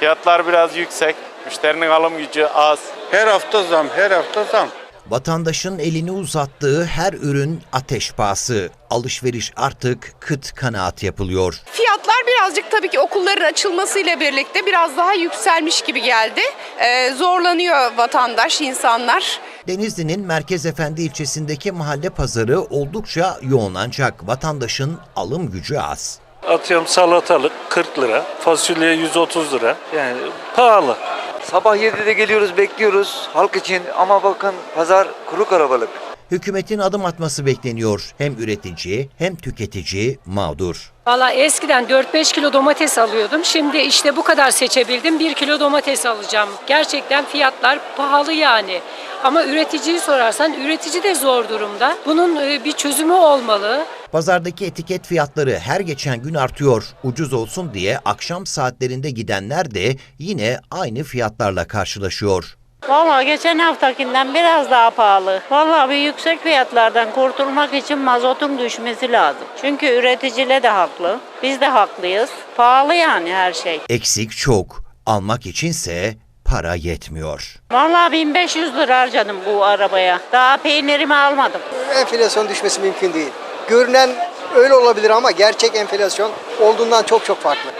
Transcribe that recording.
Fiyatlar biraz yüksek. Müşterinin alım gücü az. Her hafta zam, her hafta zam. Vatandaşın elini uzattığı her ürün ateş pahası. Alışveriş artık kıt kanaat yapılıyor. Fiyatlar birazcık tabii ki okulların açılmasıyla birlikte biraz daha yükselmiş gibi geldi. Ee, zorlanıyor vatandaş, insanlar. Denizli'nin Merkez Efendi ilçesindeki mahalle pazarı oldukça yoğun ancak vatandaşın alım gücü az. Atıyorum salatalık 40 lira, fasulye 130 lira. Yani pahalı. Sabah 7'de geliyoruz bekliyoruz halk için ama bakın pazar kuru karabalık. Hükümetin adım atması bekleniyor. Hem üretici hem tüketici mağdur. Valla eskiden 4-5 kilo domates alıyordum. Şimdi işte bu kadar seçebildim. 1 kilo domates alacağım. Gerçekten fiyatlar pahalı yani. Ama üreticiyi sorarsan üretici de zor durumda. Bunun e, bir çözümü olmalı. Pazardaki etiket fiyatları her geçen gün artıyor. Ucuz olsun diye akşam saatlerinde gidenler de yine aynı fiyatlarla karşılaşıyor. Vallahi geçen haftakinden biraz daha pahalı. Vallahi bir yüksek fiyatlardan kurtulmak için mazotun düşmesi lazım. Çünkü üreticiyle de haklı. Biz de haklıyız. Pahalı yani her şey. Eksik çok. Almak içinse para yetmiyor. Vallahi 1500 lira harcadım bu arabaya. Daha peynirimi almadım. enflasyon düşmesi mümkün değil. Görünen öyle olabilir ama gerçek enflasyon olduğundan çok çok farklı.